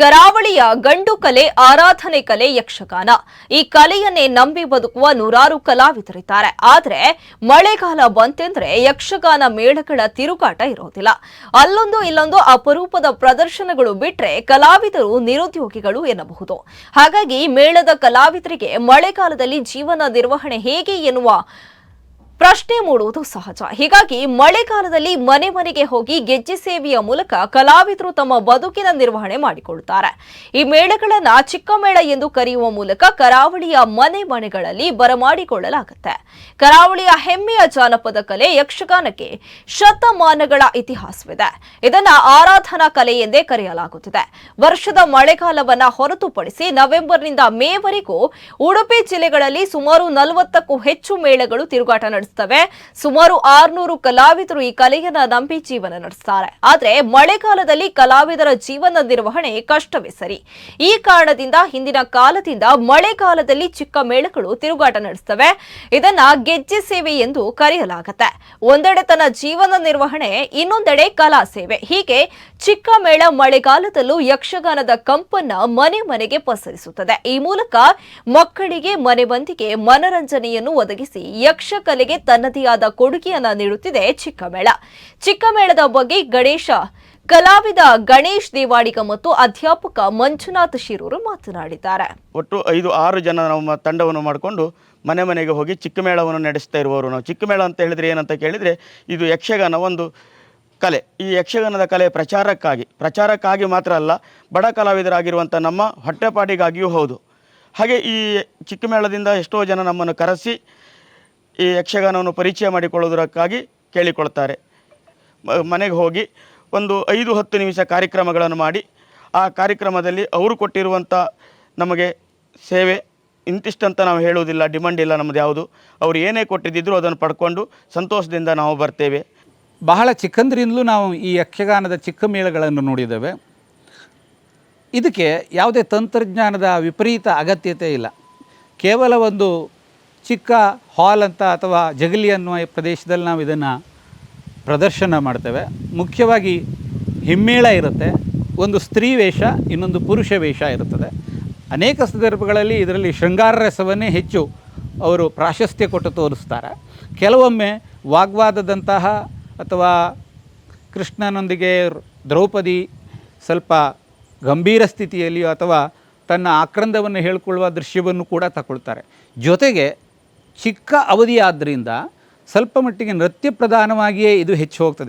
ಕರಾವಳಿಯ ಗಂಡು ಕಲೆ, ಆರಾಧನೆ ಕಲೆ ಯಕ್ಷಗಾನ. ಈ ಕಲೆಯನ್ನೇ ನಂಬಿ ಬದುಕುವ ನೂರಾರು ಕಲಾವಿದರಿದ್ದಾರೆ. ಆದರೆ ಮಳೆಗಾಲ ಬಂತೆಂದ್ರೆ ಯಕ್ಷಗಾನ ಮೇಳಗಳ ತಿರುಗಾಟ ಇರೋದಿಲ್ಲ. ಅಲ್ಲೊಂದು ಇಲ್ಲೊಂದು ಅಪರೂಪದ ಪ್ರದರ್ಶನಗಳು ಬಿಟ್ಟರೆ ಕಲಾವಿದರು ನಿರುದ್ಯೋಗಿಗಳು ಎನ್ನಬಹುದು. ಹಾಗಾಗಿ ಮೇಳದ ಕಲಾವಿದರಿಗೆ ಮಳೆಗಾಲದಲ್ಲಿ ಜೀವನ ನಿರ್ವಹಣೆ ಹೇಗೆ ಎನ್ನುವ ಪ್ರಶ್ನೆ ಮೂಡುವುದು ಸಹಜ. ಹೀಗಾಗಿ ಮಳೆಗಾಲದಲ್ಲಿ ಮನೆ ಮನೆಗೆ ಹೋಗಿ ಗೆಜ್ಜೆ ಸೇವೆಯ ಮೂಲಕ ಕಲಾವಿದರು ತಮ್ಮ ಬದುಕಿನ ನಿರ್ವಹಣೆ ಮಾಡಿಕೊಳ್ಳುತ್ತಾರೆ. ಈ ಮೇಳಗಳನ್ನ ಚಿಕ್ಕ ಮೇಳ ಎಂದು ಕರೆಯುವ ಮೂಲಕ ಕರಾವಳಿಯ ಮನೆ ಮನೆಗಳಲ್ಲಿ ಬರಮಾಡಿಕೊಳ್ಳಲಾಗುತ್ತೆ. ಕರಾವಳಿಯ ಹೆಮ್ಮೆಯ ಜಾನಪದ ಕಲೆ ಯಕ್ಷಗಾನಕ್ಕೆ ಶತಮಾನಗಳ ಇತಿಹಾಸವಿದೆ. ಇದನ್ನ ಆರಾಧನಾ ಕಲೆ ಎಂದೇ ಕರೆಯಲಾಗುತ್ತಿದೆ. ವರ್ಷದ ಮಳೆಗಾಲವನ್ನ ಹೊರತುಪಡಿಸಿ ನವೆಂಬರ್ನಿಂದ ಮೇವರೆಗೂ ಉಡುಪಿ ಜಿಲ್ಲೆಗಳಲ್ಲಿ ಸುಮಾರು ನಲವತ್ತಕ್ಕೂ ಹೆಚ್ಚು ಮೇಳಗಳು ತಿರುಗಾಟ ನಡೆಸುತ್ತವೆ ಸುಮಾರು ಆರ್ನೂರು ಕಲಾವಿದರು ಈ ಕಲೆಯನ್ನ ನಂಬಿ ಜೀವನ ನಡೆಸ್ತಾರೆ. ಆದ್ರೆ ಮಳೆಗಾಲದಲ್ಲಿ ಕಲಾವಿದರ ಜೀವನ ನಿರ್ವಹಣೆ ಕಷ್ಟವೇ ಸರಿ. ಈ ಕಾರಣದಿಂದ ಹಿಂದಿನ ಕಾಲದಿಂದ ಮಳೆಗಾಲದಲ್ಲಿ ಚಿಕ್ಕ ಮೇಳಗಳು ತಿರುಗಾಟ ನಡೆಸ್ತವೆ. ಇದನ್ನ ಗೆಜ್ಜೆ ಸೇವೆ ಎಂದು ಕರೆಯಲಾಗುತ್ತೆ. ಒಂದೆಡೆ ತನ್ನ ಜೀವನ ನಿರ್ವಹಣೆ, ಇನ್ನೊಂದೆಡೆ ಕಲಾ ಸೇವೆ. ಹೀಗೆ ಚಿಕ್ಕ ಮೇಳ ಮಳೆಗಾಲದಲ್ಲೂ ಯಕ್ಷಗಾನದ ಕಂಪನ್ನ ಮನೆ ಮನೆಗೆ ಪಸರಿಸುತ್ತದೆ. ಈ ಮೂಲಕ ಮಕ್ಕಳಿಗೆ ಮನೆ ಮಂದಿಗೆ ಮನರಂಜನೆಯನ್ನು ಒದಗಿಸಿ ಯಕ್ಷಕಲೆಗೆ ತನ್ನದೇ ಆದ ಕೊಡುಗೆಯನ್ನ ನೀಡುತ್ತಿದೆ ಚಿಕ್ಕಮೇಳ. ಚಿಕ್ಕಮೇಳದ ಚಿಕ್ಕ ಮೇಳದ ಬಗ್ಗೆ ಗಣೇಶ, ಕಲಾವಿದ ಗಣೇಶ್ ದೇವಾಡಿಗ ಮತ್ತು ಅಧ್ಯಾಪಕ ಮಂಜುನಾಥ್ ಶಿರೂರು ಮಾತನಾಡಿದ್ದಾರೆ. ಒಟ್ಟು ಐದು, ಆರು ಜನ ನಮ್ಮ ತಂಡವನ್ನು ಮಾಡಿಕೊಂಡು ಮನೆ ಮನೆಗೆ ಹೋಗಿ ಚಿಕ್ಕಮೇಳವನ್ನು ನಡೆಸ್ತಾ ಇರುವವರು. ನಾವು ಚಿಕ್ಕಮೇಳ ಅಂತ ಹೇಳಿದ್ರೆ ಏನಂತ ಕೇಳಿದರೆ, ಇದು ಯಕ್ಷಗಾನ ಒಂದು ಕಲೆ, ಈ ಯಕ್ಷಗಾನದ ಕಲೆ ಪ್ರಚಾರಕ್ಕಾಗಿ ಪ್ರಚಾರಕ್ಕಾಗಿ ಮಾತ್ರ ಅಲ್ಲ, ಬಡ ಕಲಾವಿದರಾಗಿರುವಂಥ ನಮ್ಮ ಹೊಟ್ಟೆಪಾಟಿಗಾಗಿಯೂ ಹೌದು. ಹಾಗೆ ಈ ಚಿಕ್ಕಮೇಳದಿಂದ ಎಷ್ಟೋ ಜನ ನಮ್ಮನ್ನು ಕರೆಸಿ ಈ ಯಕ್ಷಗಾನವನ್ನು ಪರಿಚಯ ಮಾಡಿಕೊಳ್ಳುವುದಕ್ಕಾಗಿ ಕೇಳಿಕೊಳ್ತಾರೆ. ಮನೆಗೆ ಹೋಗಿ ಒಂದು ಐದು ಹತ್ತು ನಿಮಿಷ ಕಾರ್ಯಕ್ರಮಗಳನ್ನು ಮಾಡಿ, ಆ ಕಾರ್ಯಕ್ರಮದಲ್ಲಿ ಅವರು ಕೊಟ್ಟಿರುವಂಥ ನಮಗೆ ಸೇವೆ ಇಂತಿಷ್ಟಂತ ನಾವು ಹೇಳುವುದಿಲ್ಲ, ಡಿಮಾಂಡ್ ಇಲ್ಲ ನಮ್ಮದು ಯಾವುದು. ಅವರು ಏನೇ ಕೊಟ್ಟಿದ್ದಿದ್ರು ಅದನ್ನು ಪಡ್ಕೊಂಡು ಸಂತೋಷದಿಂದ ನಾವು ಬರ್ತೇವೆ. ಬಹಳ ಚಿಕ್ಕಂದ್ರಿಂದಲೂ ನಾವು ಈ ಯಕ್ಷಗಾನದ ಚಿಕ್ಕ ಮೇಳಗಳನ್ನು ನೋಡಿದ್ದೇವೆ. ಇದಕ್ಕೆ ಯಾವುದೇ ತಂತ್ರಜ್ಞಾನದ ವಿಪರೀತ ಅಗತ್ಯತೆ ಇಲ್ಲ. ಕೇವಲ ಒಂದು ಚಿಕ್ಕ ಹಾಲ್ ಅಂತ ಅಥವಾ ಜಗಲಿ ಅನ್ನುವ ಪ್ರದೇಶದಲ್ಲಿ ನಾವು ಇದನ್ನು ಪ್ರದರ್ಶನ ಮಾಡ್ತೇವೆ. ಮುಖ್ಯವಾಗಿ ಹಿಮ್ಮೇಳ ಇರುತ್ತೆ, ಒಂದು ಸ್ತ್ರೀ ವೇಷ, ಇನ್ನೊಂದು ಪುರುಷ ವೇಷ ಇರುತ್ತದೆ. ಅನೇಕ ಸಂದರ್ಭಗಳಲ್ಲಿ ಇದರಲ್ಲಿ ಶೃಂಗಾರ ರಸವನ್ನೇ ಹೆಚ್ಚು ಅವರು ಪ್ರಾಶಸ್ತ್ಯ ಕೊಟ್ಟು ತೋರಿಸ್ತಾರೆ. ಕೆಲವೊಮ್ಮೆ ವಾಗ್ವಾದದಂತಹ ಅಥವಾ ಕೃಷ್ಣನೊಂದಿಗೆ ದ್ರೌಪದಿ ಸ್ವಲ್ಪ ಗಂಭೀರ ಸ್ಥಿತಿಯಲ್ಲಿಯೋ ಅಥವಾ ತನ್ನ ಆಕ್ರಂದವನ್ನು ಹೇಳಿಕೊಳ್ಳುವ ದೃಶ್ಯವನ್ನು ಕೂಡ ತಗೊಳ್ತಾರೆ. ಜೊತೆಗೆ ಚಿಕ್ಕ ಅವಧಿಯಾದ್ದರಿಂದ ಸ್ವಲ್ಪ ಮಟ್ಟಿಗೆ ನೃತ್ಯ ಪ್ರಧಾನವಾಗಿಯೇ ಇದು ಹೆಚ್ಚು ಹೋಗ್ತದೆ.